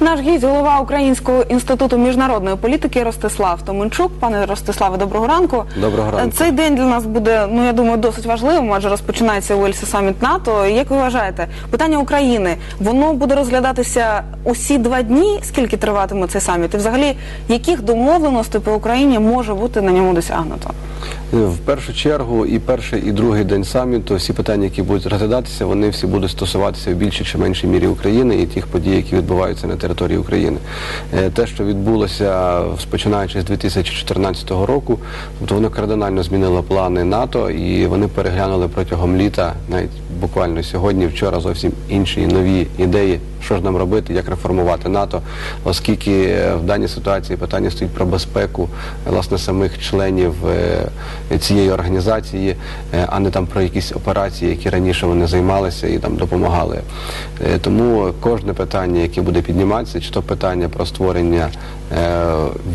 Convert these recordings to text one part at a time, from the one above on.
Наш гість, голова Українського інституту міжнародної політики Ростислав Томенчук. Пане Ростиславе, доброго ранку. Доброго ранку. Цей день для нас буде, ну я думаю, досить важливим, адже розпочинається у Ельсі саміт НАТО. Як ви вважаєте, питання України воно буде розглядатися усі два дні, скільки триватиме цей саміт? І взагалі, яких домовленостей по Україні може бути на ньому досягнуто? В першу чергу і перший, і другий день саміту, всі питання, які будуть розглядатися, вони всі будуть стосуватися в більшій чи меншій мірі України і тих подій, які відбуваються на території України. Е, Те, що відбулося починаючи з 2014 року, тобто воно кардинально змінило плани НАТО, і вони переглянули протягом літа, навіть буквально сьогодні, вчора зовсім інші нові ідеї, що ж нам робити, як реформувати НАТО, оскільки е, в даній ситуації питання стоїть про безпеку е, власне самих членів е, цієї організації, а не там про якісь операції, які раніше вони займалися і там допомагали. Тому кожне питання, яке буде підніматися, чи то питання про створення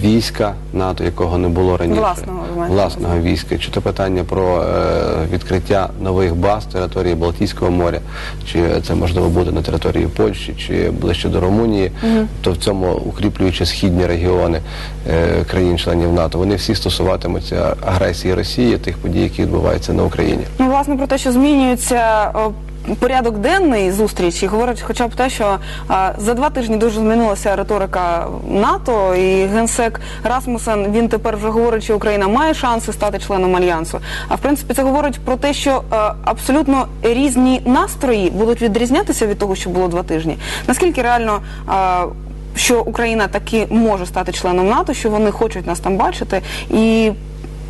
війська НАТО, якого не було раніше, Власного, ви власного війська, чи то питання про е, відкриття нових баз території Балтійського моря, чи це можливо буде на території Польщі, чи ближче до Румунії, то в цьому укріплюючи східні регіони е, країн-членів НАТО, вони всі стосуватимуться агресії Росії, тих подій, які відбуваються на Україні. Ну, власне, про те, що змінюється порядок денний зустрічі, говорить хоча б те, що а, за два тижні дуже змінилася риторика НАТО, і генсек Расмусен він тепер вже говорить, що Україна має шанси стати членом альянсу. А в принципі, це говорить про те, що е, абсолютно різні настрої будуть відрізнятися від того, що було два тижні. Наскільки реально. е, що Україна таки може стати членом НАТО, що вони хочуть нас там бачити, і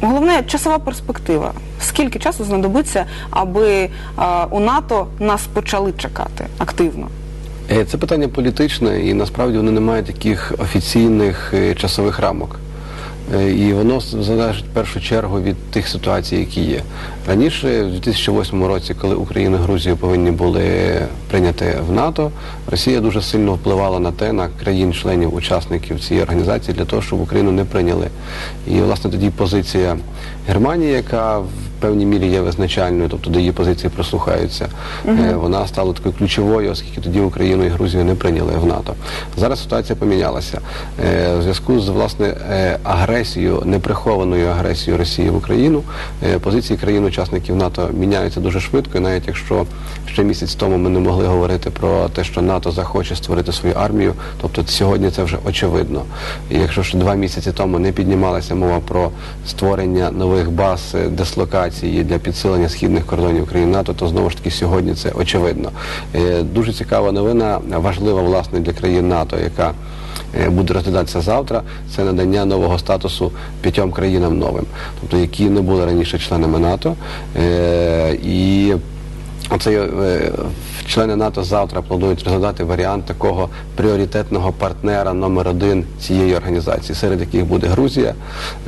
Головне часова перспектива. Скільки часу знадобиться, аби у НАТО нас почали чекати активно? Е, Це питання політичне, і насправді вони не мають таких офіційних е, часових рамок. Е, І воно залежить в першу чергу від тих ситуацій, які є. Раніше, в 2008 році, коли Україна і Грузія повинні були прийняти в НАТО, Росія дуже сильно впливала на те, на країн-членів, учасників цієї організації, для того, щоб Україну не прийняли. І власне тоді позиція Германії, яка певній мірі є визначальною, тобто до її позиції прислухаються, е, вона стала такою ключовою, оскільки тоді Україну і Грузію не прийняли в НАТО. Зараз ситуація помінялася. Е, В зв'язку з власне е, агресією, неприхованою агресією Росії в Україну, е, позиції країн-учасників НАТО міняються дуже швидко, і навіть якщо ще місяць тому ми не могли говорити про те, що НАТО захоче створити свою армію, тобто сьогодні це вже очевидно. І якщо ще два місяці тому не піднімалася мова про створення нових баз е, дислокації для підсилення східних кордонів країн НАТО, то знову ж таки сьогодні це очевидно. Е, Дуже цікава новина, важлива власне для країн НАТО, яка е, буде розглядатися завтра, це надання нового статусу п'ятьом країнам новим, тобто які не були раніше членами НАТО. Е, І Оце е, члени НАТО завтра планують розглядати варіант такого пріоритетного партнера номер один цієї організації, серед яких буде Грузія,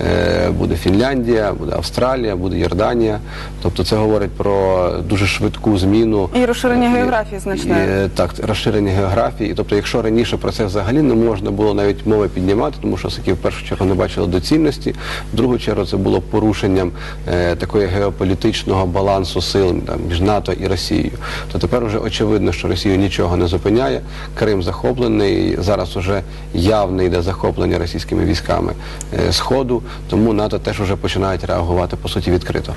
е, буде Фінляндія, буде Австралія, буде Йорданія. Тобто це говорить про дуже швидку зміну І розширення Е, географії значне. Е, Так, розширення географії. Тобто, якщо раніше про це взагалі не можна було навіть мови піднімати, тому що сики в першу чергу не бачили доцільності, в другу чергу це було порушенням е, такої геополітичного балансу сил там, між НАТО і Росією. То тепер вже очевидно, що Росію нічого не зупиняє. Крим захоплений, зараз уже явне йде захоплення російськими військами е, Сходу, тому НАТО теж вже починають реагувати по суті відкрито.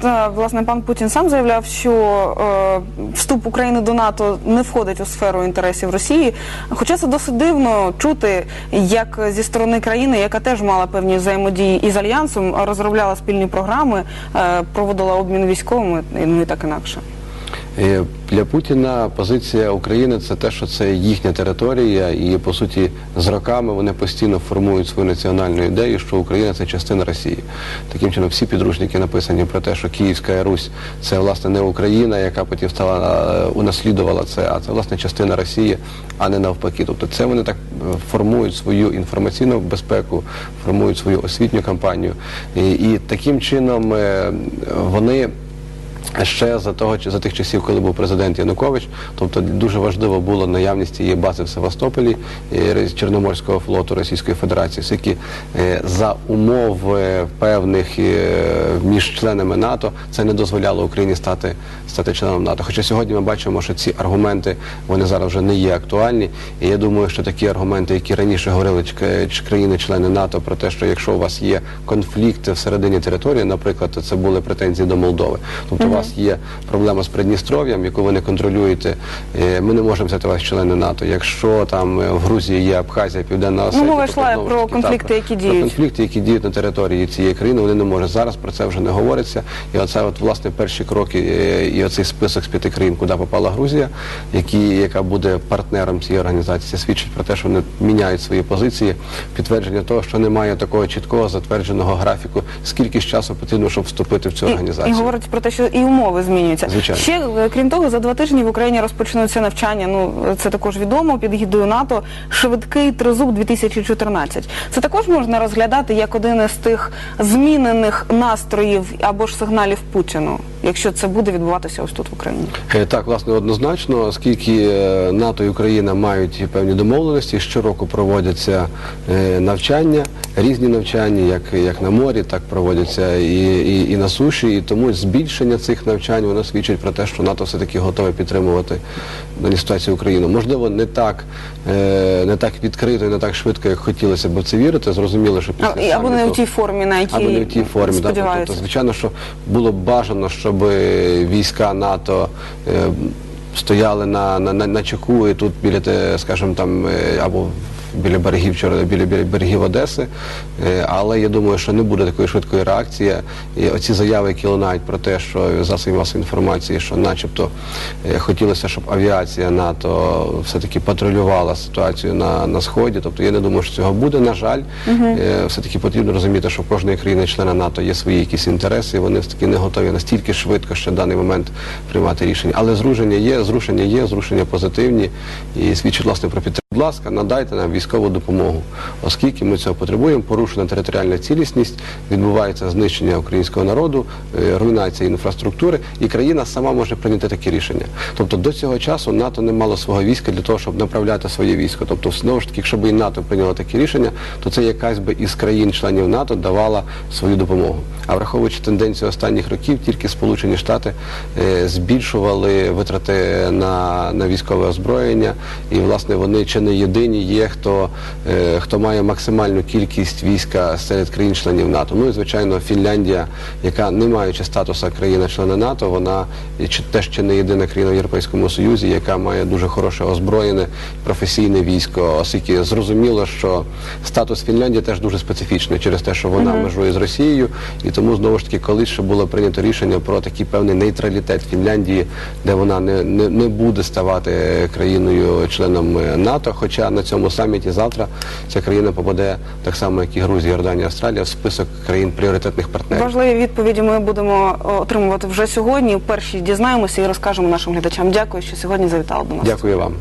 Та власне пан Путін сам заявляв, що е, вступ України до НАТО не входить у сферу інтересів Росії. Хоча це досить дивно чути, як зі сторони країни, яка теж мала певні взаємодії із альянсом, розробляла спільні програми, е, проводила обмін військовими, ну і так інакше. Е, Для Путіна позиція України це те, що це їхня територія, і по суті з роками вони постійно формують свою національну ідею, що Україна це частина Росії. Таким чином, всі підручники написані про те, що Київська Русь це власне не Україна, яка потім стала е, унаслідувала це, а це власне частина Росії, а не навпаки. Тобто, це вони так е, формують свою інформаційну безпеку, формують свою освітню кампанію, і, і таким чином вони Ще за того за тих часів, коли був президент Янукович, тобто дуже важливо було наявність цієї бази в Севастополі е, Чорноморського флоту Російської Федерації, оскільки е, за умов е, певних між членами НАТО це не дозволяло Україні стати стати членом НАТО. Хоча сьогодні ми бачимо, що ці аргументи вони зараз вже не є актуальні. І я думаю, що такі аргументи, які раніше говорили країни-члени НАТО, про те, що якщо у вас є конфлікти всередині території, наприклад, це були претензії до Молдови. Тобто вас є проблема з Придністров'ям, яку ви не контролюєте. е, Ми не можемо взяти вас члени НАТО. Якщо там е, в Грузії є Абхазія, Південна Осетія, мова йшла про конфлікти, так, які про конфлікти, які діють на території цієї країни, вони не можуть. Зараз про це вже не говориться. І оце от власне перші кроки е, і оцей список з п'яти країн, куди попала Грузія, які, яка буде партнером цієї організації, свідчить про те, що вони міняють свої позиції, підтвердження того, що немає такого чіткого затвердженого графіку, скільки ж часу потрібно, щоб вступити в цю І, організацію. і говорить про те, що і умови змінюються. Звичайно. Ще е, крім того, за два тижні в Україні розпочнуться навчання. Ну це також відомо під гідою НАТО. Швидкий тризуб 2014. Це також можна розглядати як один із тих змінених настроїв або ж сигналів Путіну, якщо це буде відбуватися ось тут в Україні. Е, Так, власне, однозначно, оскільки е, НАТО і Україна мають певні домовленості, щороку проводяться е, навчання, різні навчання, як, як на морі, так проводяться і, і, і на суші. І тому збільшення цих навчань воно свідчить про те, що НАТО все-таки готове підтримувати ситуацію України. Можливо, не так, не так відкрито і не так швидко, як хотілося б в це вірити. Зрозуміло, що після А, Або не в тій формі, на якій або не в тій формі. Да, сподіваються. тобто, звичайно, що було б бажано, щоб е, війська НАТО е, стояли на, на, на, на чеку і тут біля, скажімо, там, або або біля берегів біля, біля берегів Одеси. Е, Але я думаю, що не буде такої швидкої реакції. І оці заяви, які лунають про те, що засоби масової інформації, що начебто е, хотілося, щоб авіація НАТО все-таки патрулювала ситуацію на, на сході. Тобто я не думаю, що цього буде. На жаль, Е, все-таки потрібно розуміти, що в кожної країни-члена НАТО є свої якісь інтереси, і вони все-таки не готові настільки швидко ще в даний момент приймати рішення. Але зрушення є, зрушення є, зрушення позитивні і свідчить власне про підтримку. Будь ласка, надайте нам військову допомогу, оскільки ми цього потребуємо. Порушена територіальна цілісність, відбувається знищення українського народу, е, руйнація інфраструктури, і країна сама може прийняти такі рішення. Тобто до цього часу НАТО не мало свого війська для того, щоб направляти своє військо. Тобто, знову ж таки, якщо б і НАТО прийняло такі рішення, то це якась би із країн-членів НАТО давала свою допомогу. А враховуючи тенденцію останніх років, тільки Сполучені Штати е, збільшували витрати на, на військове озброєння, і власне вони чи не єдині є, хто, е, хто має максимальну кількість війська серед країн-членів НАТО. Ну і звичайно, Фінляндія, яка не маючи статуса країна-члена НАТО, вона теж чи не єдина країна в Європейському Союзі, яка має дуже хороше озброєне професійне військо, оскільки зрозуміло, що статус Фінляндії теж дуже специфічний через те, що вона межує з Росією, і тому знову ж таки колись ще було прийнято рішення про такий певний нейтралітет Фінляндії, де вона не, не, не буде ставати країною членом е, НАТО. Хоча на цьому саміті завтра ця країна попаде так само, як і Грузія, Йорданія, Австралія, в список країн пріоритетних партнерів. Важливі відповіді ми будемо отримувати вже сьогодні. Перші дізнаємося і розкажемо нашим глядачам. Дякую, що сьогодні завітали до нас. Дякую вам.